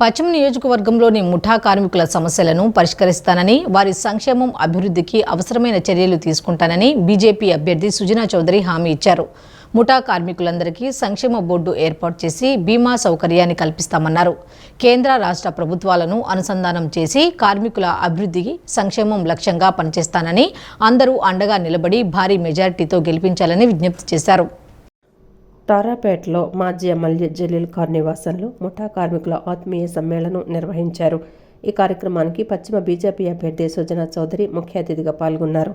పశ్చిమ నియోజకవర్గంలోని ముఠా కార్మికుల సమస్యలను పరిష్కరిస్తానని వారి సంక్షేమం అభివృద్ధికి అవసరమైన చర్యలు తీసుకుంటానని బీజేపీ అభ్యర్థి సుజనా చౌదరి హామీ ఇచ్చారు. ముఠా కార్మికులందరికీ సంక్షేమ బోర్డు ఏర్పాటు చేసి బీమా సౌకర్యాన్ని కల్పిస్తామన్నారు. కేంద్ర రాష్ట్ర ప్రభుత్వాలను అనుసంధానం చేసి కార్మికుల అభివృద్ధికి సంక్షేమం లక్ష్యంగా పనిచేస్తానని అందరూ అండగా నిలబడి భారీ మెజారిటీతో గెలిపించాలని విజ్ఞప్తి చేశారు. తారాపేటలో మాజీ ఎమ్మెల్యే జలీల్ ఖార్ నివాసంలో ముఠా కార్మికుల ఆత్మీయ సమ్మేళనం నిర్వహించారు. ఈ కార్యక్రమానికి పశ్చిమ బీజేపీ అభ్యర్థి సుజనా చౌదరి ముఖ్య అతిథిగా పాల్గొన్నారు.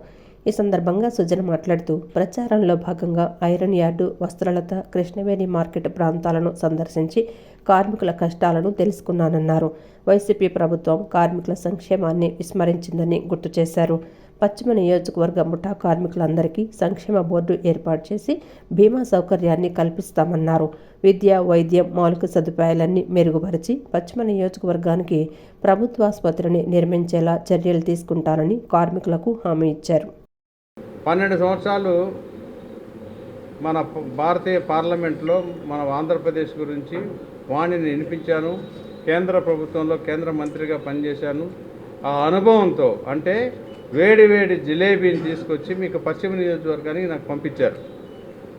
ఈ సందర్భంగా సుజన మాట్లాడుతూ ప్రచారంలో భాగంగా iron yard Vastralatha Krishnaveni market ప్రాంతాలను సందర్శించి కార్మికుల కష్టాలను తెలుసుకున్నానన్నారు. వైసీపీ ప్రభుత్వం కార్మికుల సంక్షేమాన్ని విస్మరించిందని గుర్తు చేశారు. పశ్చిమ నియోజకవర్గ ముఠా కార్మికులందరికీ సంక్షేమ బోర్డు ఏర్పాటు చేసి బీమా సౌకర్యాన్ని కల్పిస్తామన్నారు. విద్య వైద్యం మౌలిక సదుపాయాలన్నీ మెరుగుపరిచి పశ్చిమ నియోజకవర్గానికి ప్రభుత్వాసుపత్రిని నిర్మించేలా చర్యలు తీసుకుంటానని కార్మికులకు హామీ ఇచ్చారు. పన్నెండు సంవత్సరాలు మన భారతీయ పార్లమెంట్లో మన ఆంధ్రప్రదేశ్ గురించి వాణిని వినిపించాను. కేంద్ర ప్రభుత్వంలో కేంద్ర మంత్రిగా పనిచేశాను. ఆ అనుభవంతో అంటే వేడి వేడి జిలేబీని తీసుకొచ్చి మీకు పశ్చిమ నియోజకవర్గానికి నాకు పంపించారు.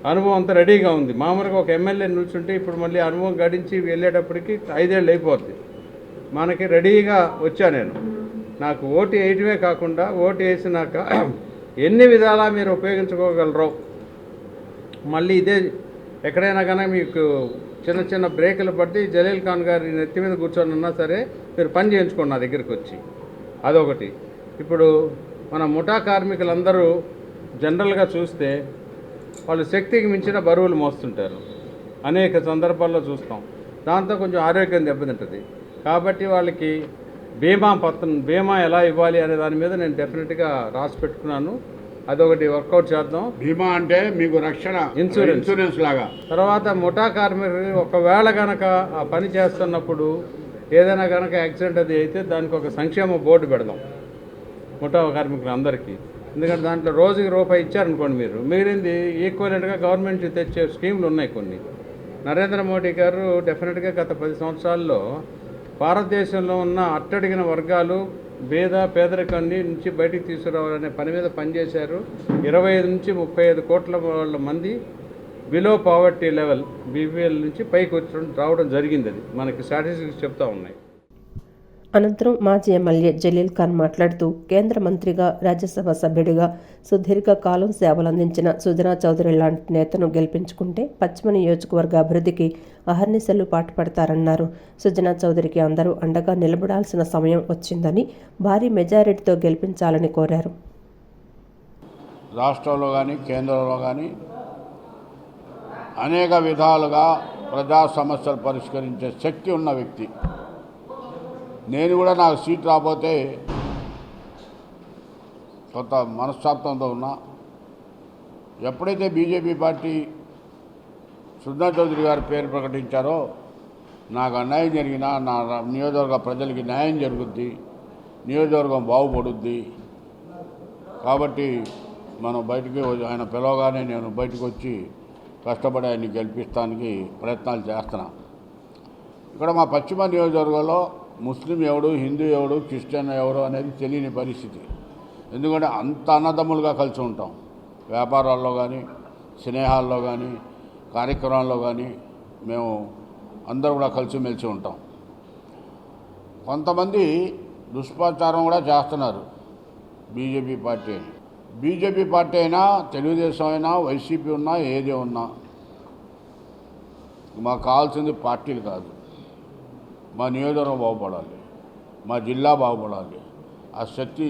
అనుభవం అంతా రెడీగా ఉంది. మామూలుగా ఒక ఎమ్మెల్యే నిల్చుంటే ఇప్పుడు మళ్ళీ అనుభవం గడించి వెళ్ళేటప్పటికి ఐదేళ్ళు అయిపోద్ది. మనకి రెడీగా వచ్చా నేను. నాకు ఓటు వేయటమే కాకుండా ఓటు వేసినాక ఎన్ని విధాలా మీరు ఉపయోగించుకోగలరు మళ్ళీ ఇదే ఎక్కడైనా కానీ మీకు చిన్న చిన్న బ్రేకులు పట్టి జలీల్ ఖాన్ గారి నెత్తి మీద కూర్చొని ఉన్నా సరే మీరు పని చేయించుకోండి నా దగ్గరికి వచ్చి. అదొకటి. ఇప్పుడు మన ముఠా కార్మికులందరూ జనరల్గా చూస్తే వాళ్ళు శక్తికి మించిన బరువులు మోస్తుంటారు. అనేక సందర్భాల్లో చూస్తాం. దాంతో కొంచెం ఆరోగ్యం దెబ్బతింటుంది. కాబట్టి వాళ్ళకి బీమా పత్రం బీమా ఎలా ఇవ్వాలి అనే దాని మీద నేను డెఫినెట్గా రాసి పెట్టుకున్నాను. అదొకటి వర్కౌట్ చేద్దాం. బీమా అంటే మీకు రక్షణ ఇన్సూరెన్స్. ఇన్సూరెన్స్ లాగా. తర్వాత ముఠా కార్మికులు ఒకవేళ గనక ఆ పని చేస్తున్నప్పుడు ఏదైనా కనుక యాక్సిడెంట్ అది అయితే దానికి ఒక సంక్షేమ బోర్డు పెడదాం. ముఠా కార్మికులు అందరికీ. ఎందుకంటే దాంట్లో రోజుకి రూపాయి ఇచ్చారనుకోండి మీరు. మిగిలింది ఈక్వలెంట్గా గవర్నమెంట్ తెచ్చే స్కీములు ఉన్నాయి కొన్ని. నరేంద్ర మోడీ గారు డెఫినెట్గా గత పది సంవత్సరాల్లో భారతదేశంలో ఉన్న అట్టడిగిన వర్గాలు పేద పేదరికాన్ని నుంచి బయటికి తీసుకురావాలనే పని మీద పనిచేశారు. ఇరవై ఐదు నుంచి ముప్పై ఐదు కోట్ల వాళ్ళ మంది బిలో పావర్టీ లెవెల్ బీపీఎల్ నుంచి పైకి వచ్చి రావడం జరిగింది అది. మనకి స్టాటిస్టిక్స్ చెప్తా ఉన్నాయి. అనంతరం మాజీ ఎమ్మెల్యే జలీల్ ఖాన్ మాట్లాడుతూ కేంద్ర మంత్రిగా రాజ్యసభ సభ్యుడిగా సుదీర్ఘ కాలం సేవలందించిన సుజనా చౌదరి లాంటి నేతను గెలిపించుకుంటే పశ్చిమ నియోజకవర్గ అభివృద్ధికి అహర్నిశలు పాటుపడతారన్నారు. సుజనా చౌదరికి అందరూ అండగా నిలబడాల్సిన సమయం వచ్చిందని భారీ మెజారిటీతో గెలిపించాలని కోరారు. రాష్ట్రంలో కానీ కేంద్రంలో కానీ అనేక విధాలుగా ప్రజా సమస్యలు పరిష్కరించే శక్తి ఉన్న వ్యక్తి. నేను కూడా నాకు సీట్ రాకపోతే కొంత మనస్తాపంతో ఉన్నా. ఎప్పుడైతే బీజేపీ పార్టీ సుధా చౌదరి గారి పేరు ప్రకటించారో నాకు అన్యాయం జరిగినా నా నియోజకవర్గ ప్రజలకి న్యాయం జరుగుద్ది నియోజకవర్గం బాగుపడుద్ది. కాబట్టి మనం బయటికి ఆయన పిలవగానే నేను బయటకు వచ్చి కష్టపడి ఆయన్ని గెలిపిస్తానికి ప్రయత్నాలు చేస్తున్నా. ఇక్కడ మా పశ్చిమ నియోజకవర్గంలో ముస్లిం ఎవడు హిందూ ఎవడు క్రిస్టియన్ ఎవడు అనేది తెలియని పరిస్థితి. ఎందుకంటే అంత అన్నదమ్ములుగా కలిసి ఉంటాం. వ్యాపారాల్లో కానీ స్నేహాల్లో కానీ కార్యక్రమాల్లో కానీ మేము అందరూ కూడా కలిసిమెలిసి ఉంటాం. కొంతమంది దుష్ప్రచారం కూడా చేస్తున్నారు బీజేపీ పార్టీ అని. బీజేపీ పార్టీ అయినా తెలుగుదేశం అయినా వైసీపీ ఉన్నా ఏది ఉన్నా మాకు కావాల్సింది పార్టీలు కాదు. మా నియోజకవర్గం బాగుపడాలి మా జిల్లా బాగుపడాలి. ఆ శక్తి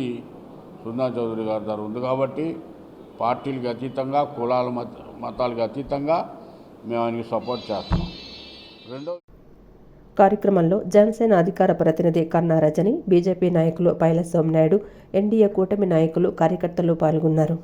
సున్నా చౌదరి గారి దగ్గర ఉంది కాబట్టి పార్టీలకు అతీతంగా కులాల మత మతాలకు అతీతంగా మేము ఆయనకి సపోర్ట్ చేస్తున్నాం. రెండో కార్యక్రమంలో జనసేన అధికార ప్రతినిధి కన్నా రజని బీజేపీ నాయకులు పైల సోమనాయుడు ఎన్డీఏ కూటమి నాయకులు కార్యకర్తలు పాల్గొన్నారు.